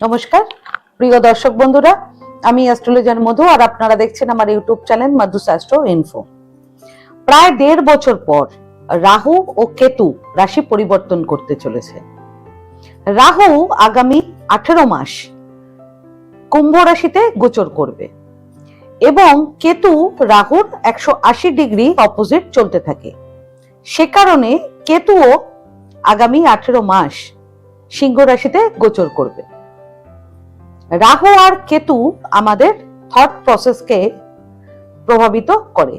নমস্কার। প্রিয় দর্শক বন্ধুরা, আমি অ্যাস্ট্রোলজার মধু আর আপনারা দেখছেন আমার YouTube channel Madhu astro info প্রায় দেড় বছর পর রাহু ও কেতু রাশি পরিবর্তন করতে চলেছে। রাহু আগামী আঠেরো মাস কুম্ভ রাশিতে গোচর করবে এবং কেতু রাহুর একশো আশি ডিগ্রি অপোজিট চলতে থাকে। সে কারণে কেতুও আগামী আঠেরো মাস সিংহ রাশিতে গোচর করবে। রাহু আর কেতু আমাদের থট প্রসেসকে প্রভাবিত করে।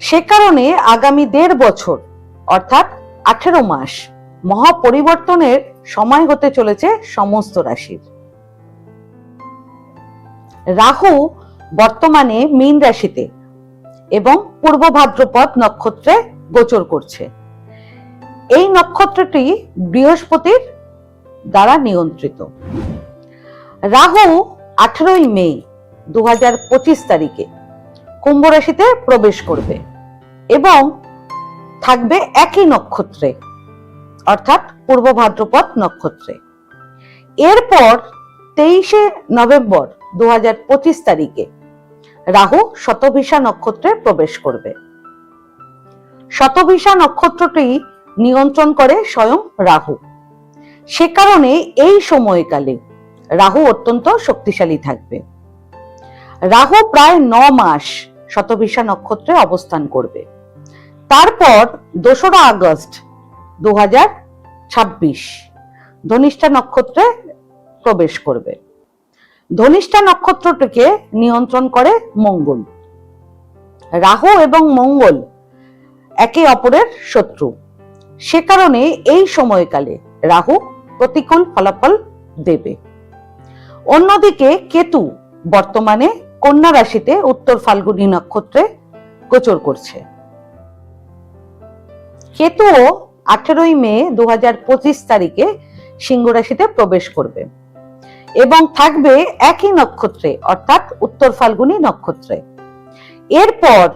সে কারণে আগামী দেড় বছর, অর্থাৎ আঠেরো মাস, মহাপরিবর্তনের সময় হতে চলেছে সমস্ত রাশির। রাহু বর্তমানে মীন রাশিতে এবং পূর্ব ভাদ্রপদ নক্ষত্রে গোচর করছে। এই নক্ষত্রটি বৃহস্পতির দ্বারা নিয়ন্ত্রিত। রাহু আঠারোই মে দু হাজার পঁচিশ তারিখে কুম্ভ রাশিতে প্রবেশ করবে এবং থাকবে একই নক্ষত্রে, অর্থাৎ পূর্ব ভাদ্রপদ নক্ষত্রে। এরপর তেইশে নভেম্বর দু হাজার পঁচিশ তারিখে রাহু শতভিসা নক্ষত্রে প্রবেশ করবে। শতভিসা নক্ষত্রটি নিয়ন্ত্রণ করে স্বয়ং রাহু। সে কারণে এই সময়কালে রাহু অত্যন্ত শক্তিশালী থাকবে। রাহু প্রায় ন মাস শতভিসা নক্ষত্রে অবস্থান করবে। তারপর দোসরা আগস্ট দু হাজার ছাব্বিশ ধনিষ্ঠা নক্ষত্রে প্রবেশ করবে। ধনিষ্ঠা নক্ষত্রটিকে নিয়ন্ত্রণ করে মঙ্গল। রাহু এবং মঙ্গল একে অপরের শত্রু। সে কারণে এই সময়কালে রাহু প্রতিকূল ফলাফল দেবে। অন্যদিকে কেতু বর্তমানে কন্যা রাশিতে উত্তর ফাল্গুনী নক্ষত্রে গোচর করছে। কেতুও আঠেরোই মে দু হাজার পঁচিশ তারিখে সিংহ রাশিতে প্রবেশ করবে এবং থাকবে একই নক্ষত্রে, অর্থাৎ উত্তর ফাল্গুনী নক্ষত্রে। এরপর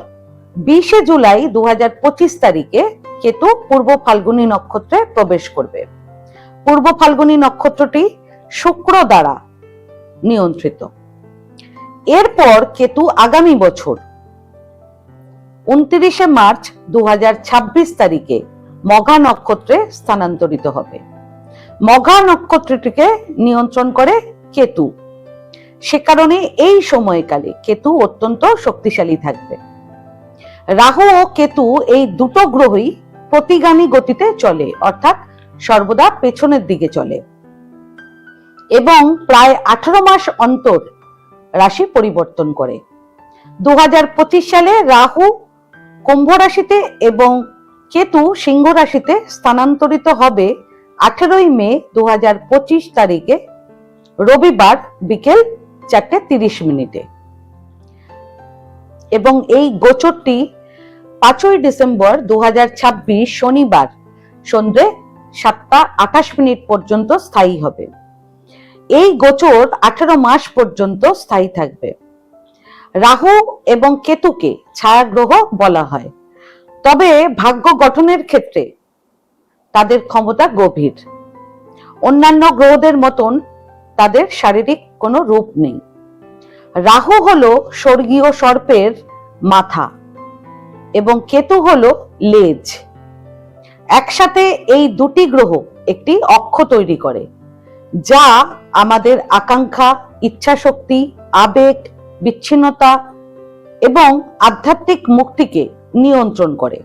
বিশে জুলাই দু হাজার পঁচিশ তারিখে কেতু পূর্ব ফাল্গুনী নক্ষত্রে প্রবেশ করবে। পূর্ব ফাল্গুনী নক্ষত্রটি শুক্র দ্বারা নিয়ন্ত্রিত। এরপর কেতু আগামী বছর, উনত্রিশে মার্চ দু তারিখে মঘা নক্ষত্রে স্থানান্তরিত হবে। মঘা নক্ষত্রটিকে নিয়ন্ত্রণ করে কেতু। সে কারণে এই সময়কালে কেতু অত্যন্ত শক্তিশালী থাকবে। রাহু ও কেতু এই দুটো গ্রহই প্রতিগামী গতিতে চলে, অর্থাৎ সর্বদা পেছনের দিকে চলে। এবং প্রায় আঠারো মাস অন্তর রাশি পরিবর্তন করে। দু হাজার পঁচিশ সালে রাহু কুম্ভ রাশিতে এবং কেতু সিংহ রাশিতে স্থানান্তরিত হবে আঠেরোই মে দু তারিখে, রবিবার বিকেল চারটে তিরিশ মিনিটে। এবং এই গোচরটি পাঁচই ডিসেম্বর দু হাজার ছাব্বিশ শনিবার সন্ধ্যে সাতটা আঠাশ মিনিট পর্যন্ত স্থায়ী হবে। এই গোচর আঠেরো মাস পর্যন্ত স্থায়ী থাকবে। রাহু এবং কেতুকে ছায়াগ্রহ বলা হয়। তবে ভাগ্য গঠনের ক্ষেত্রে তাদের ক্ষমতা গভীর। অন্যান্য গ্রহদের মতন তাদের শারীরিক কোনো রূপ নেই। রাহু হলো স্বর্গীয় সর্পের মাথা এবং কেতু হল লেজ। একসাথে এই দুটি গ্রহ একটি অক্ষ তৈরি করে। যা আমাদের আকাঙ্ক্ষা, ইচ্ছাশক্তি, আবেগ, বিচ্ছিন্নতা এবং আধ্যাত্মিক মুক্তিকে নিয়ন্ত্রণ করে।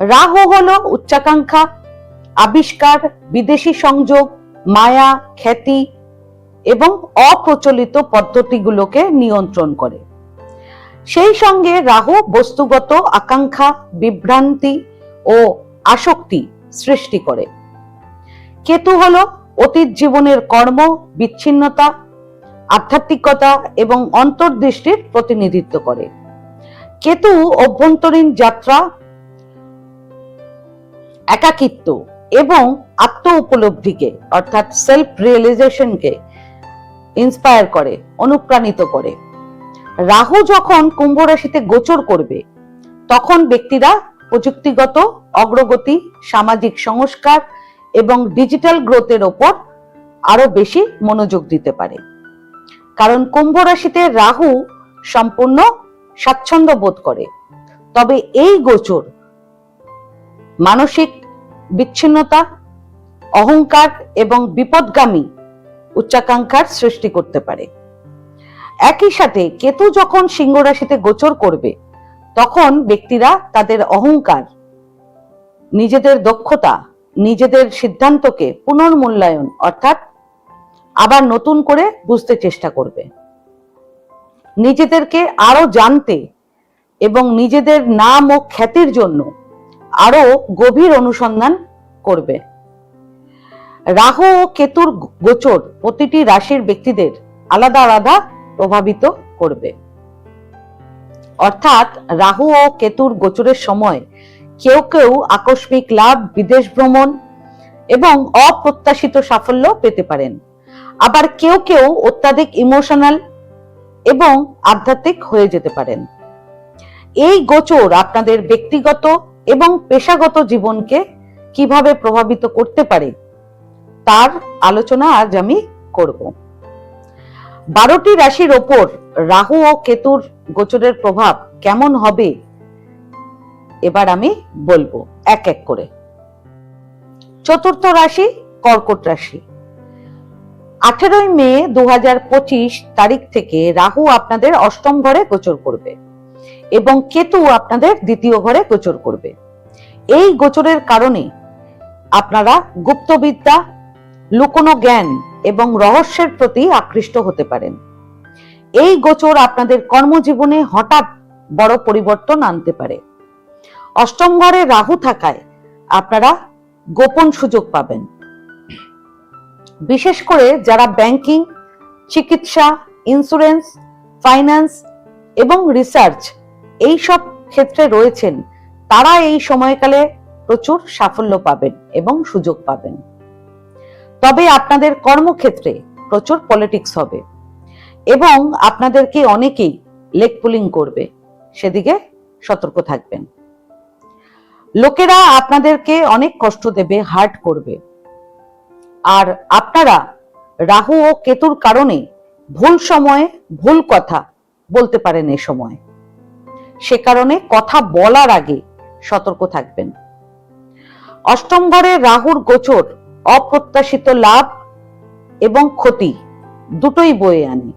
রাহু হলো উচ্চাকাঙ্ক্ষা, আবিষ্কার, বিদেশি সংযোগ, মায়া, খ্যাতি এবং অপ্রচলিত পদ্ধতিগুলোকে নিয়ন্ত্রণ করে। সেই সঙ্গে রাহু বস্তুগত আকাঙ্ক্ষা, বিভ্রান্তি ও আসক্তি সৃষ্টি করে। কেতু হলো অতীত জীবনের কর্ম, বিচ্ছিন্নতা, আধ্যাত্মিকতা এবং অন্তর্দৃষ্টির প্রতিনিধিত্ব করে। কেতু অভ্যন্তরীণ যাত্রা, একাকিত্ব এবং আত্ম উপলব্ধিকে অর্থাৎ সেলফ রিয়েলাইজেশনকে ইন্সপায়ার করে, অনুপ্রাণিত করে। রাহু যখন কুম্ভ রাশিতে গোচর করবে, তখন ব্যক্তিরা প্রযুক্তিগত অগ্রগতি, সামাজিক সংস্কার এবং ডিজিটাল গ্রোথের ওপর আরও বেশি মনোযোগ দিতে পারে। কারণ কুম্ভ রাশিতে রাহু সম্পূর্ণ স্বাচ্ছন্দ্য বোধ করে। তবে এই গোচর, মানসিক বিচ্ছিন্নতা, অহংকার এবং বিপদগামী উচ্চাকাঙ্ক্ষার সৃষ্টি করতে পারে। একই সাথে কেতু যখন সিংহ রাশিতে গোচর করবে, তখন ব্যক্তিরা তাদের অহংকার, নিজেদের দক্ষতা নিজেদের সিদ্ধান্তকে পুনর্মূল্যায়ন, অর্থাৎ আবার নতুন করে বুঝতে চেষ্টা করবে। নিজেদেরকে আরও জানতে এবং নিজেদের নাম ও খ্যাতির জন্য আরও গভীর অনুসন্ধান করবে। রাহু ও কেতুর গোচর প্রতিটি রাশির ব্যক্তিদের আলাদা আলাদা প্রভাবিত করবে। অর্থাৎ রাহু ও কেতুর গোচরের সময় কেউ কেউ আকস্মিক লাভ, বিদেশ ভ্রমণ এবং অপ্রত্যাশিত সাফল্য পেতে পারেন। আবার কেউ কেউ অত্যাধিক ইমোশনাল এবং আধ্যাত্মিক হয়ে যেতে পারেন। এই গোচর আপনাদের ব্যক্তিগত এবং পেশাগত জীবনকে কীভাবে প্রভাবিত করতে পারে, তার আলোচনা আজ আমি করব। বারোটি রাশির ওপর রাহু ও কেতুর গোচরের প্রভাব কেমন হবে এবার আমি বলব, এক এক করে। চতুর্থ রাশি, কর্কট রাশি। আঠেরোই মে দু হাজার পঁচিশ তারিখ থেকে রাহু আপনাদের অষ্টম ঘরে গোচর করবে এবং কেতু আপনাদের দ্বিতীয় ঘরে গোচর করবে। এই গোচরের কারণে আপনারা গুপ্তবিদ্যা, লুকোনো জ্ঞান এবং রহস্যের প্রতি আকৃষ্ট হতে পারেন। এই গোচর আপনাদের কর্মজীবনে হঠাৎ বড় পরিবর্তন আনতে পারে। অষ্টম ঘরে রাহু থাকায় আপনারা গোপন সুযোগ পাবেন। বিশেষ করে যারা ব্যাংকিং চিকিৎসা ইন্স্যুরেন্স ফাইন্যান্স এবং রিসার্চ এই সব ক্ষেত্রে রয়েছেন, তারা এই সময়কালে প্রচুর সাফল্য পাবেন এবং সুযোগ পাবেন। তবে আপনাদের কর্মক্ষেত্রে প্রচুর পলিটিক্স হবে এবং আপনাদেরকে অনেকেই লেগ পুলিং করবে, সেদিকে সতর্ক থাকবেন। লোকেরা আপনাদেরকে অনেক কষ্ট দেবে হার্ট করবে। আর আপনারা রাহু ও কেতুর কারণে ভুল সময়ে ভুল কথা বলতে পারেন এ সময়। সে কারণে কথা বলার আগে সতর্ক থাকবেন। অষ্টম ঘরে রাহুর গোচর, অপ্রত্যাশিত লাভ এবং ক্ষতি দুটোই বয়ে আনে।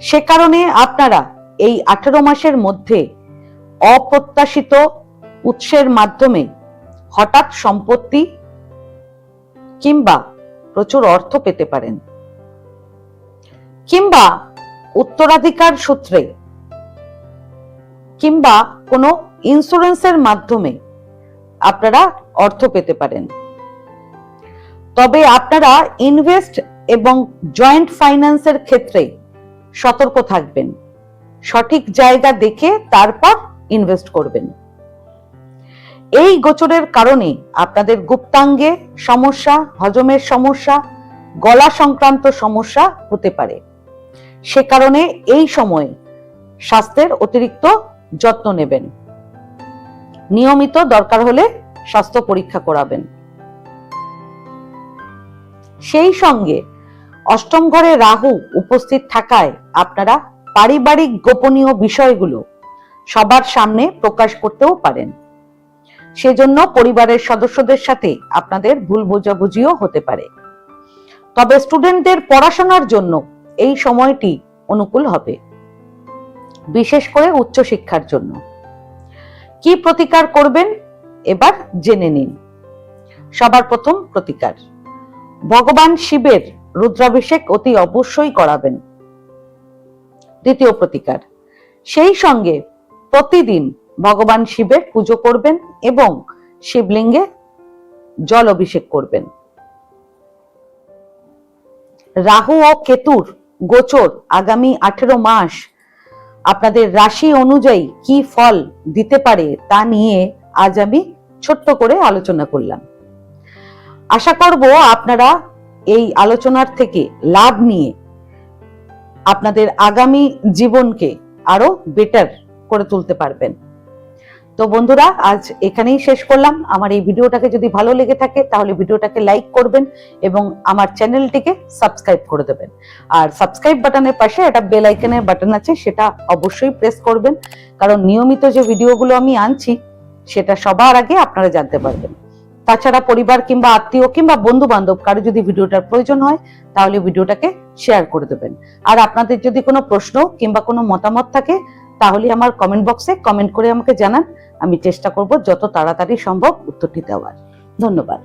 সে কারণে আপনারা এই আঠেরো মাসের মধ্যে অপ্রত্যাশিত উৎসের মাধ্যমে হঠাৎ সম্পত্তি কিংবা প্রচুর অর্থ পেতে পারেন। কিংবা উত্তরাধিকার সূত্রে কিংবা কোনো ইন্স্যুরেন্সের মাধ্যমে আপনারা অর্থ পেতে পারেন। তবে আপনারা ইনভেস্ট এবং জয়েন্ট ফাইন্যান্সের ক্ষেত্রে সতর্ক থাকবেন। সঠিক জায়গা দেখে তারপর ইনভেস্ট করবেন। এই গোচরের কারণে আপনাদের গুপ্তাঙ্গে সমস্যা, হজমের সমস্যা, গলা সংক্রান্ত সমস্যা হতে পারে। সে কারণে এই সময়ে স্বাস্থ্যের অতিরিক্ত যত্ন নেবেন। নিয়মিত দরকার হলে স্বাস্থ্য পরীক্ষা করাবেন। সেই সঙ্গে অষ্টম ঘরে রাহু উপস্থিত থাকায় আপনারা পারিবারিক গোপনীয় বিষয়গুলো সবার সামনে প্রকাশ করতেও পারেন। সেজন্য পরিবারের সদস্যদের সাথে আপনাদের ভুল বোঝাবুঝিও হতে পারে। তবে স্টুডেন্টদের পড়াশোনার জন্য এই সময়টি অনুকূল হবে, বিশেষ করে উচ্চশিক্ষার জন্য। কি প্রতিকার করবেন এবার জেনে নিন। সবার প্রথম প্রতিকার, ভগবান শিবের রুদ্রাভিষেক অতি অবশ্যই করাবেন। দ্বিতীয় প্রতিকার, সেই সঙ্গে প্রতিদিন ভগবান শিবের পুজো করবেন এবং শিবলিঙ্গে জল অভিষেক করবেন। রাহু ও কেতুর গোচর আগামী আঠেরো মাস আপনাদের রাশি অনুযায়ী কি ফল দিতে পারে তা নিয়ে আজ আমি ছোট্ট করে আলোচনা করলাম। আশা করব আপনারা এই আলোচনার থেকে লাভ নিয়ে আপনাদের আগামী জীবনকে আরও বেটার করে তুলতে পারবেন। তো বন্ধুরা, আজ এখানেই শেষ করলাম। আমার এই ভিডিওটাকে যদি ভালো লেগে থাকে, তাহলে ভিডিওটাকে লাইক করবেন এবং আমার চ্যানেলটিকে সাবস্ক্রাইব করে দেবেন। আর সাবস্ক্রাইব বাটনের পাশে একটা বেল আইকনের বাটন আছে, সেটা অবশ্যই প্রেস করবেন। কারণ নিয়মিত যে ভিডিওগুলো আমি আনছি, সেটা সবার আগে আপনারা জানতে পারবেন। তাছাড়া পরিবার কিংবা আত্মীয় কিংবা বন্ধু বান্ধব কারও যদি ভিডিওটার প্রয়োজন হয়, তাহলে ভিডিওটাকে শেয়ার করে দেবেন। আর আপনাদের যদি কোনো প্রশ্ন কিংবা কোনো মতামত থাকে তাহলে আমার কমেন্ট বক্সে কমেন্ট করে আমাকে জানান। আমি চেষ্টা করব যত তাড়াতাড়ি সম্ভব উত্তরটি দেওয়ার। ধন্যবাদ।